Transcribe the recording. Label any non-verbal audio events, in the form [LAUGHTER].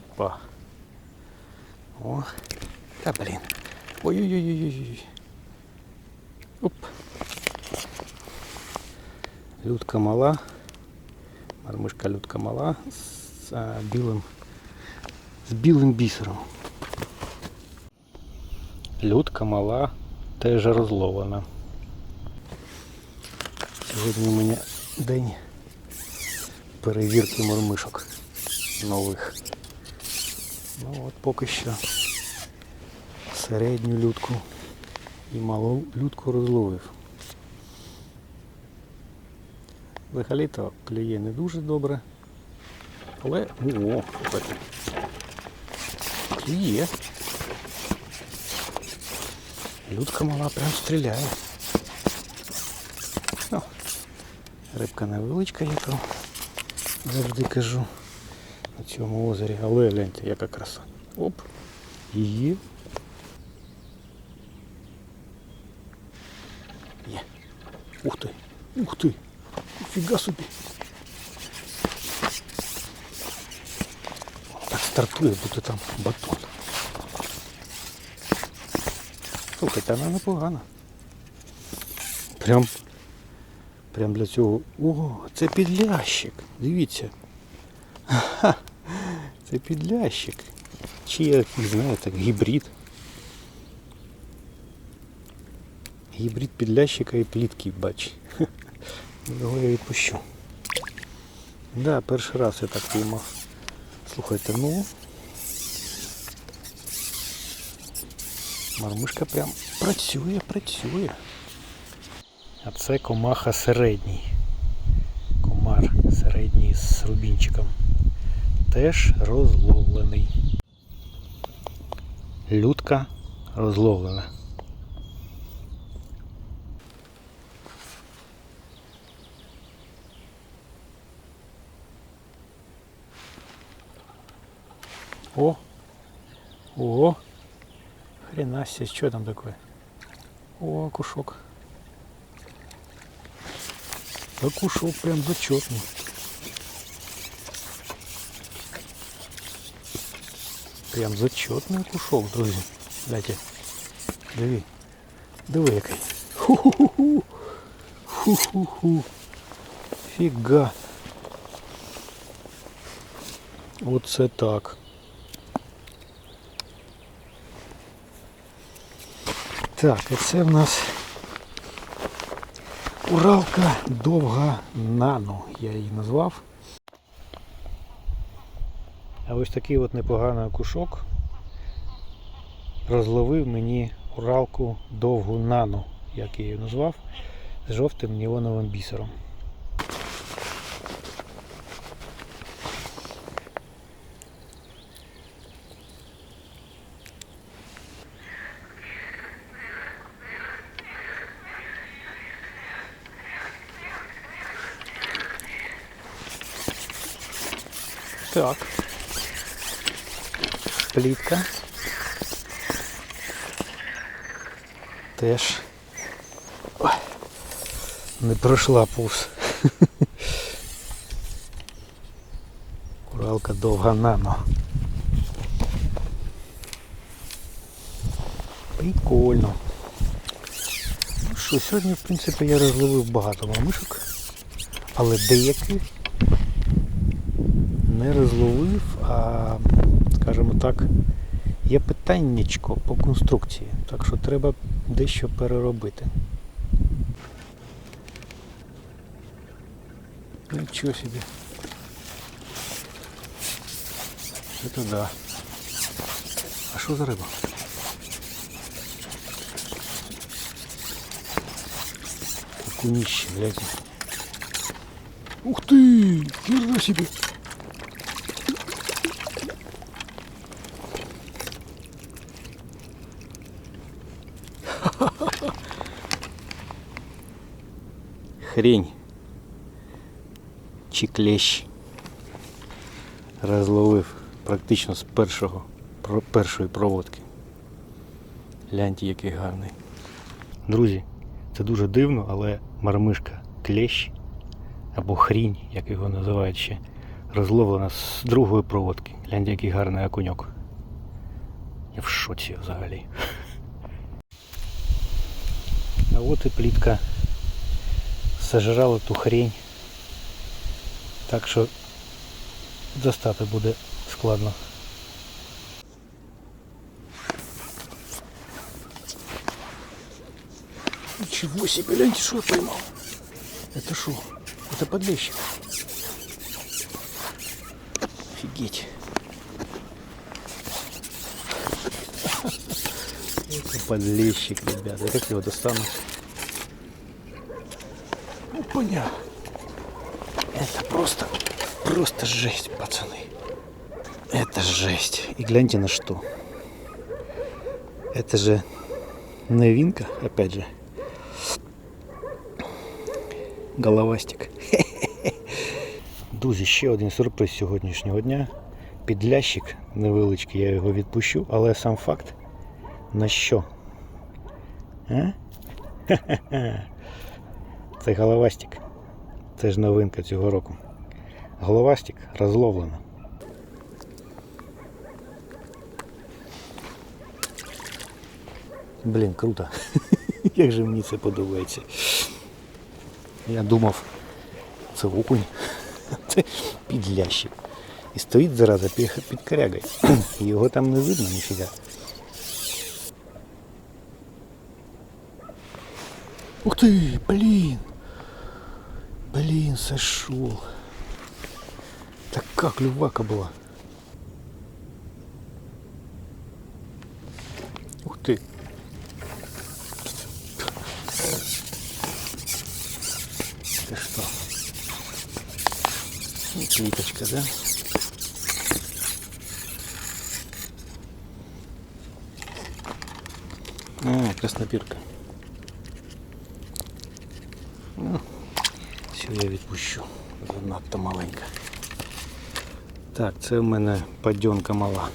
Опа. О. Та блін. Ой-ой-ой-ой-ой. Оп. Людка мала. Мармишка людка мала з а, білим. З білим бісером. Людка мала теж розлована. Сьогодні у мене день перевірки мормишок нових. Ну от поки що середню людку і малу людку розловив. Взагалі-то клює не дуже добре. Але о. Клює. Людка мала прям стріляє. Ну, рибка невеличка, я то завжди кажу на цьому озері. Але гляньте, яка краса. Оп. Є. Є. Ух ти. Ух ти. Фіга собі. Так стартує, будто там батон. Слухайте, вона непогана. Прям, прям для цього. О, це підлящик. Дивіться. Ха, це підлящик. Чи я не знаю, так гібрид. Гібрид підлящика і плітки, бач. [LAUGHS] Його я відпущу. Да, перший раз я так піймав. Слухайте, ну. Мармишка прям працює, працює. А це комаха середній. Комар середній з рубінчиком. Теж розловлений. Людка розловлена. О! О! Хрена себе, что там такое? О, кушок. Да кушок прям зачетный. Прям зачетний кушок, друзі. Гляньте. Диви. Диви який. Ху-ху-ху. Ху-ху-ху. Фіга. Оце так. Так, і це в нас Уралка довга нано, я її назвав. А ось такий от непоганий окушок розловив мені Уралку довгу нану, як я її назвав, з жовтим неоновим бісером. Так. Плітка. Теж. Ой, не пройшла повз. Уралка довга нано. Прикольно. Ну що, сьогодні, в принципі, я розловив багато мамишок, але деякі не розловив, а, скажімо так, є питаннячко по конструкції, так що треба дещо переробити. Нічого собі. Це да. А що за риба? Окунище, гляньте. Ух ты! Ничего себе! Хрень чи клещ розловив практично з першого, першої проводки. Гляньте, який гарний. Друзі, це дуже дивно, але мармишка клещ або хрінь, як його називають ще Розловлена з другої проводки. Гляньте, який гарний окуньок. Я в шоці взагалі. [LAUGHS] А от і плітка сожрала ту хрень. Так що достати буде складно. Ничего себе, гляньте, что я поймал. Это что? Это подлещик. Офигеть. [LAUGHS] Это подлещик, ребята. Я как его достану? Ну, понятно. Это просто, просто жесть, пацаны. Это жесть. И гляньте на что. Это же новинка, опять же. Головастик. [LAUGHS] Друзі, ще один сюрприз сьогоднішнього дня. Підлящик невеличкий, я його відпущу, але сам факт на що? А? [LAUGHS] Це головастик. Це ж новинка цього року. Головастик розловлено. Блін, круто. [LAUGHS] Як же мені це подобається. Я думав, це окунь, [LAUGHS] це підлящик. І стоїть зараза під, корягою. [CLEARS THROAT] Його там не видно ніфіга. Ух ты, блин! Блин, сошел. Такая клювака была. Ух ты. Ты что? Ну, да? А, краснопірка. Ну, все, я відпущу. Занадто маленька. Так, це в мене падьонка мала.